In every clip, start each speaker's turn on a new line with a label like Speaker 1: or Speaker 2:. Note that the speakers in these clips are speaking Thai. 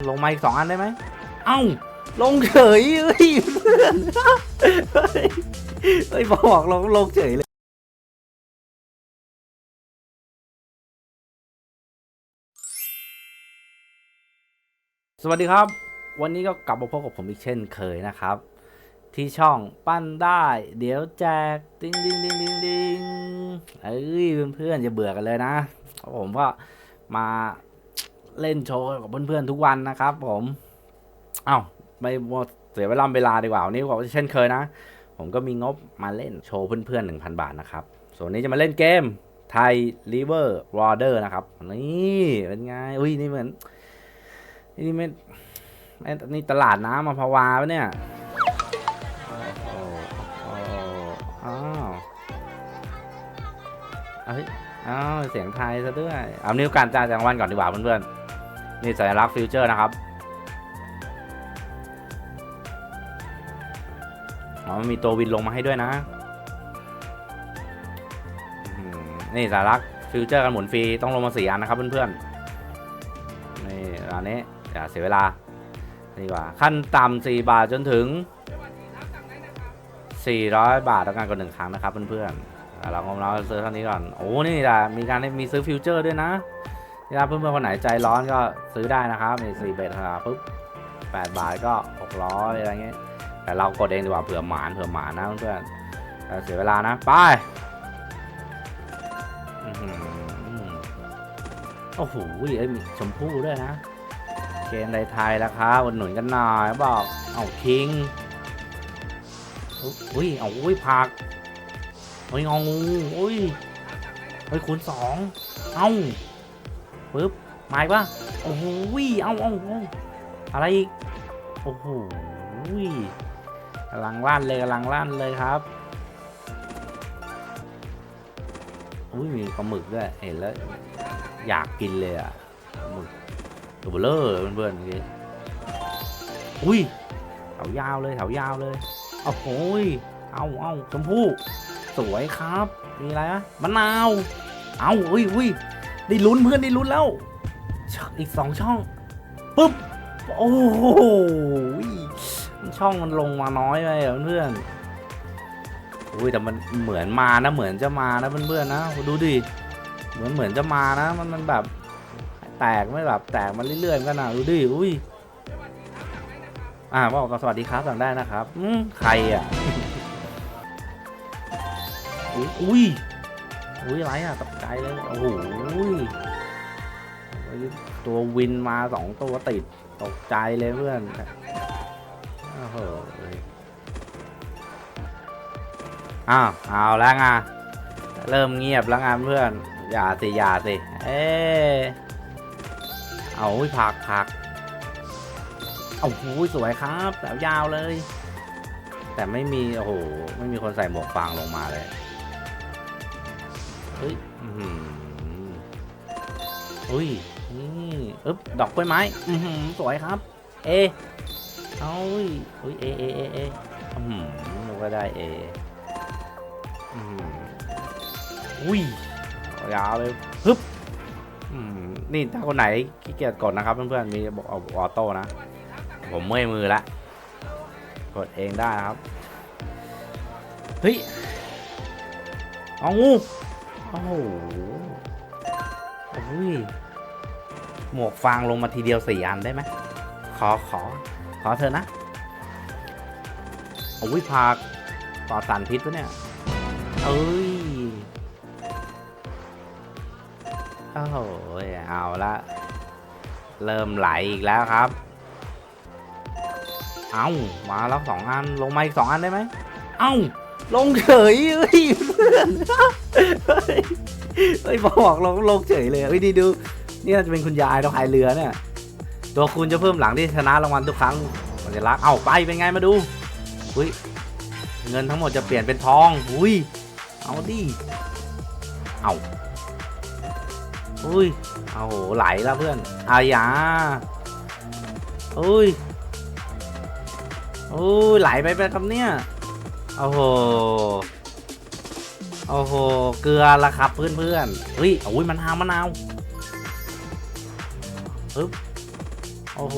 Speaker 1: ลงมาอีกสองอันได้ไหม เอ้า ลงเฉยเฮ้ยเพื่อนเฮ้ยเฮ้ยบอกลงลงเฉยเลย สวัสดีครับ วันนี้ก็กลับมาพบกับผมอีกเช่นเคยนะครับ ที่ช่องปั้นได้ เดี๋ยวแจกดิ้งดิ้งดิ้งดิ้งดิ้งเอ้ยเพื่อนๆจะเบื่อกันเลยนะผมก็มา เล่นโชว์กับเพื่อนๆทุกวันนะครับ ผมเอ้าไม่เสียเวลาเวลาดีกว่าวันนี้ก็เช่นเคยนะ ผมก็มีงบมาเล่นโชว์เพื่อนๆ1,000บาทนะครับ ส่วนนี้จะมาเล่นเกมไทยริเวอร์วอเดอร์นะครับ นี่เป็นไง อุ้ยนี่เหมือนนี่ไม่ไม่นี่ตลาดน้ำมาพาวาปะเนี่ยอ้าวเอ้ยอ้าวเสียงไทยซะด้วย เอานิ้วการจ่ายรางวัลก่อนดีกว่าเพื่อนๆ นี่สัญลักษณ์ฟิวเจอร์นะครับอ๋อมันมีตัววินลงมาให้ด้วยนะนี่สัญลักฟิวเจอร์กันหมุนฟรีต้องลงมาสี่อันนะครับเพื่อนๆนี่อันนี้อย่าเสียเวลานี่ดีกว่าขั้นต่ำสี่บาทจนถึง 400 บาทต่อการกดหนึ่งครั้งนะครับเพื่อนๆเราก็เราซื้อเท่านี้ก่อนโอ้นี่แหละมีการมีซื้อฟิวเจอร์ด้วยนะ ถ้าเพื่อนๆคนไหนใจร้อนก็ซื้อได้นะครับมีสี่เบทครับปุ๊บแปดบาทก็หกร้อยอะไรเงี้ยแต่เรากดเองดีกว่าเผื่อหมานเผื่อหมานนะเพื่อนๆเสียเวลานะไปอ๋อหือโอ้โหเอ้ยมีชมพู่ด้วยนะเกมไทยๆแล้วครับอุดหนุนกันหน่อยบอกเอาคิงอุ้ยเอาอุ้ยผักเฮ้ยงองูอุ้ยเฮ้ยคูณสองเอ้า ปึ๊บมาอีกปะโอ้โหเอาเอาเอาอะไรอีกโอ้โหกำลังลั่นเลยกำลังลั่นเลยครับอุ้ยมีปลาหมึกด้วยเห็นแล้วอยากกินเลยอะหมึกตัวเบลเลอร์เพื่อนๆเมื่อกี้อุ้ยแถวยาวเลยแถวยาวเลยโอ้โหยเอาเอาชมพู่สวยครับ มีอะไรอะมะนาว เอาอุ้ยอุ้ย ได้ลุ้นเพื่อนได้ลุ้นแล้วอีกสองช่องปุ๊บโอ้โหยช่องมันลงมาน้อยไปเพื่อนอุ้ยแต่มันเหมือนมานะเหมือนจะมานะเพื่อนๆนะดูดิเหมือนเหมือนจะมานะ มันมันแบบ แตกไม่แบบแตกมันเรื่อยๆกันนะดูดิอุ้ยอ่าบอกสวัสดีครับสั่งได้นะครับอืมใครอะอุ๊ย อุ้ยอุ้ยอะไรอะตกใจเลยโอ้โหตัววินมาสองตัวติดตกใจเลยเพื่อนโอ้โหอ้าวเอาแล้วไงเริ่มเงียบแล้วไงเพื่อน อย่าสิอย่าสิ เอ๊เอาอุ้ยผักผักโอ้โหสวยครับแถวยาวเลย แต่ไม่มี โอ้โห ไม่มีคนใส่หมวกฟางลงมาเลย เฮ้ยอือหืออุ้ยนี่อึ๊บดอกกล้วยไม้อือหือสวยครับ เอเอาอุ้ยอุ้ยเอเอเอเออือหือนึกว่าได้เออือหืออุ้ยยาวเลยฮึบอืมนี่ถ้าคนไหนขี้เกียจกดนะครับเพื่อนๆมีบอกเอาออโต้นะ ผมเมื่อยมือละกดเองได้นะครับ เฮ้ยเอางู โอ้โหโอ้ย หมวกฟางลงมาทีเดียวสี่อันได้ไหม ขอขอ ขอเธอนะโอ้ยผักปลอดสารพิษปะเนี่ย เอ้ย โอ้โห เอาละ เริ่มไหลอีกแล้วครับ เอามาแล้วสองอัน ลงมาอีกสองอันได้ไหม เอ้าลงเฉยเอนเฮ้ย เฮ้ยบอกลงลงเฉยเลยเฮ้ยดีดู นี่น่าจะเป็นคุณยายต้องพายเรือเนี่ย ตัวคุณจะเพิ่มหลังที่ชนะรางวัลทุกครั้งมันจะรักเอ้าไปเป็นไงมาดูอุ้ยเงินทั้งหมดจะเปลี่ยนเป็นทองอุ้ยเอาดิเอาอุ้ยเอาโหไหลแล้วเพื่อนอายาอุ้ยอุ้ยไหลไปไปครับเนี่ยโอ้โห โอ้โห เกลือละครับเพื่อนเพื่อนเฮ้ยโอ้ยมะนหามะนาวปึ๊บโอ้โห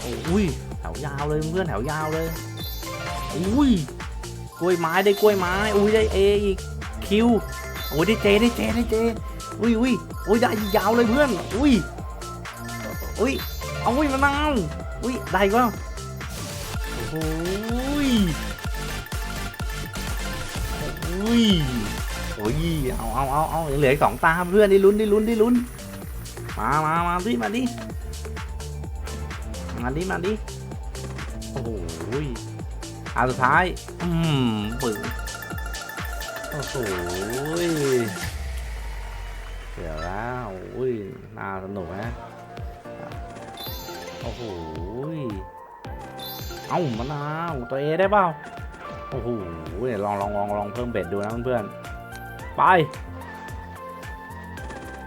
Speaker 1: โอ้ยแถวยาวเลยเพื่อนแถวยาวเลยอุ้ยกล้วยไม้ได้กล้วยไม้อุ้ยได้เออีกคิวโอ้ยได้เจได้เจได้เจอุ้ยอุ้ยอุ้ยได้ยาวเลยเพื่อนอุ้ยอุ้ยเอาอุ้ยมะนาวอุ้ยได้ก็โอ้ย อุ้ยโอ้ยเอาเอาเอาเอาเหลืออีกสองตาเพื่อนได้ลุ้นได้ลุ้นได้ลุ้น มามามาดิมาดิมาดิมาดิโอ้โหยอันสุดท้าย อืมปึงโอ้โหยเดี๋ยวแล้วอุ้ยน่าสนุกนะโอ้โหยเอ้ามะนาวตัวเอได้เปล่า โอ้โหยลองลองลองลองเพิ่มเบ็ดดูนะเพื่อนๆไป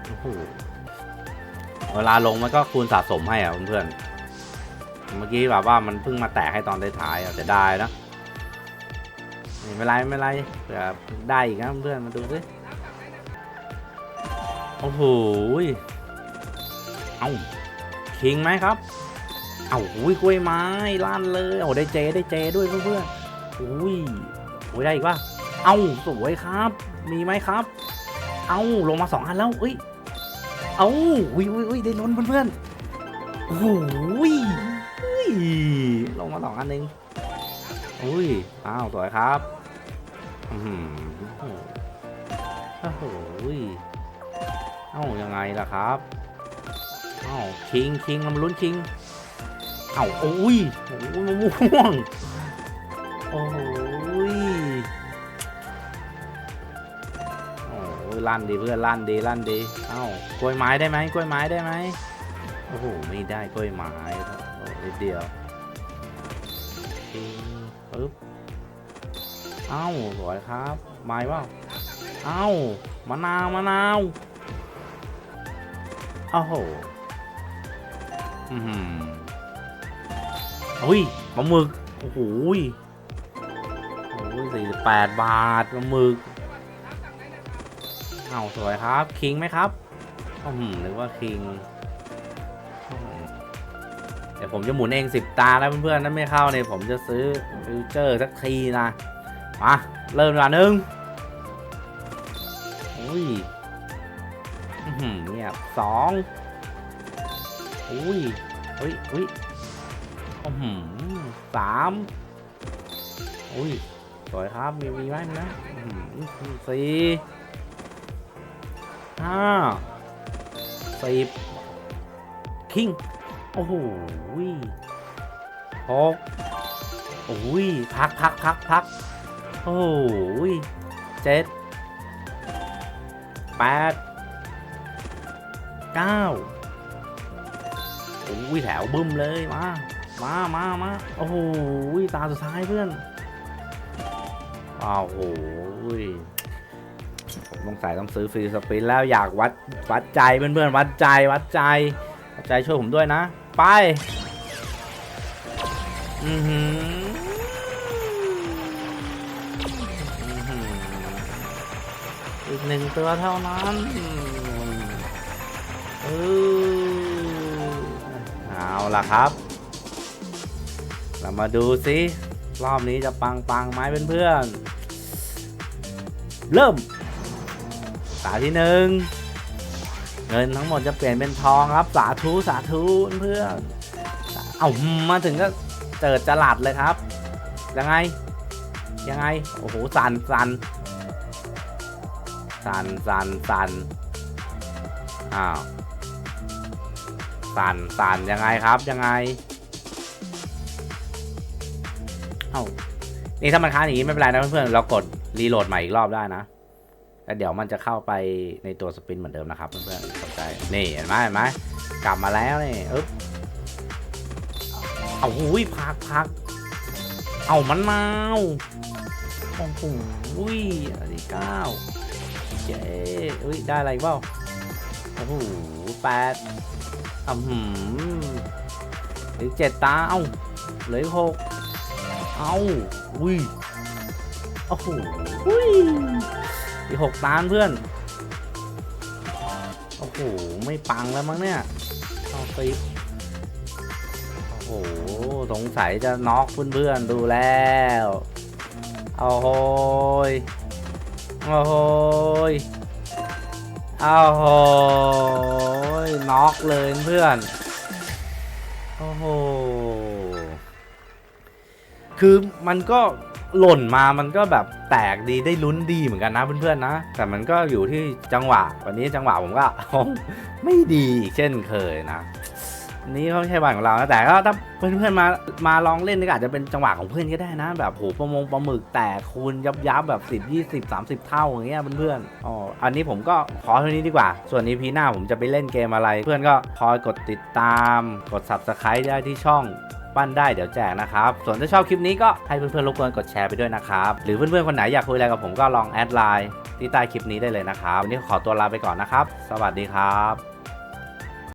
Speaker 1: โอ้โหเวลาลงมันก็คูณสะสมให้อะเพื่อนๆเมื่อกี้แบบว่ามันเพิ่งมาแตกให้ตอนท้ายๆอะแต่ได้นะไม่เป็นไรไม่เป็นไรเผื่อได้อีกนะเพื่อนมาดูสิโอ้โหเอาคิงไหมครับเอ้าอุ้ยกล้วยไม้ลั่นเลยโอ้ได้เจได้เจด้วยเพื่อนๆ อุ้ยโอ้ยได้อีกว่าเอาสวยครับ มีไหมครับ เอาลงมาสองอันแล้วเอ้ย เอาอุ้ยอุ้ยอุ้ยได้ล้นเพื่อนๆโอ้ยอุ้ยลงมาสองอันเองอุ้ย อ้าว สวยครับอือหือโอ้โหยเอ้ายังไงล่ะครับเอ้าคิงคิงมันลุ้นคิงเอ้าโอ้ยโอ้ยมะม่วง โอ้โหยโอ้ยลั่นดีเพื่อนลั่นดีลั่นดี เอ้ากล้วยไม้ได้ไหมกล้วยไม้ได้ไหมโอ้โหไม่ได้กล้วยไม้โอ้นิดเดียวปึ๊บเอ้าสวยครับ ไม้ว่าเอ้ามะนาวมะนาวโอ้โหอือหืออุ้ยปลาหมึกโอ้โห สี่สิบแปดบาทหมึกเอาสวยครับ คิงไหมครับอืมนึกว่าคิงเดี๋ยวผมจะหมุนเองสิบตาแล้วเพื่อนๆนั้นไม่เข้าเนี่ยผมจะซื้อฟิวเจอร์สักทีนะมาเริ่มละหนึ่งอุ้ยอื้อหือเนี่ยสองอุ้ยอุ้ยอุ้ยอื้อหือสามอุ้ย สวยครับ มีมีไหมมีไหมสี่ห้าสิบคิง โอ้โหหกโอ้ยพักพักพักพักโอ้ยเจ็ดแปดเก้าโอ้ยแถวบึ้มเลย มา มามามาโอ้โหตาสุดท้ายเพื่อน อ้าวโอ้โหผมต้องใส่ต้องซื้อฟรีสปินแล้วอยากวัดวัดใจเพื่อนๆวัดใจวัดใจวัดใจช่วยผมด้วยนะ ไป อือหืออีกหนึ่งตัวเท่านั้นเออเอาล่ะครับ เรามาดูสิ รอบนี้จะปังปังไหมเพื่อนๆ เริ่มตาที่หนึ่งเงินทั้งหมดจะเปลี่ยนเป็นทองครับ สาธุสาธุเพื่อนเอามาถึงก็เจิดจลัดเลยครับ ยังไง ยังไง โอ้โหสันสันสันสันสันอ้าวสันสันยังไงครับยังไง อ้านี่ถ้ามันค้างอย่างนี้ไม่เป็นไรนะเพื่อนๆเรากดรีโหลดใหม่อีกรอบได้นะแล้วเดี๋ยวมันจะเข้าไปในตัวสปินเหมือนเดิมนะครับเพื่อนๆสนใจนี่เห็นไหมเห็นไหมกลับมาแล้วนี่อึ๊บเอาหุยพักพักเอามันนาวโอ้โหอุ้ยอันนี้เก้าเจ๊อุ้ยได้อะไรเปล่าโอ้โหแปดอือหือเหลือเจ็ดตา เอ้าเหลือหก เอาอุ้ยโอ้โหอุ้ยอีหกตานเพื่อน โอ้โห ไม่ปังแล้วมั้งเนี่ยโอ้ปิ๊บโอ้โห สงสัยจะน็อกเพื่อนๆดูแล้วโอ้โหยโอ้โหยโอ้โหยน็อกเลยเพื่อน โอ้โห คือมันก็หล่นมามันก็แบบแตกดีได้ลุ้นดีเหมือนกันนะเพื่อนๆนะ แต่มันก็อยู่ที่จังหวะ วันนี้จังหวะผมก็ ไม่ดีอีกเช่นเคยนะอันนี้เขาไม่ใช่บ้านของเรานะแต่ก็ถ้าเพื่อนๆมามาลองเล่นนี่ก็อาจจะเป็นจังหวะของเพื่อนก็ได้นะ แบบโหประมงปลาหมึกแตกคูณยับยับแบบ 10 20 30 เท่าอย่างเงี้ยเพื่อนๆอ๋ออันนี้ผมก็ขอเท่านี้ดีกว่า ส่วนนี้พีหน้าผมจะไปเล่นเกมอะไร เพื่อนก็คอยกดติดตาม กด subscribe ได้ที่ช่อง ปั้นได้เดี๋ยวแจกนะครับ ส่วนถ้าชอบคลิปนี้ก็ให้เพื่อนๆรบกวนกดแชร์ไปด้วยนะครับหรือเพื่อนๆคนไหนอยากคุยอะไรกับผมก็ลองแอดไลน์ที่ใต้คลิปนี้ได้เลยนะครับวันนี้ขอตัวลาไปก่อนนะครับ สวัสดีครับ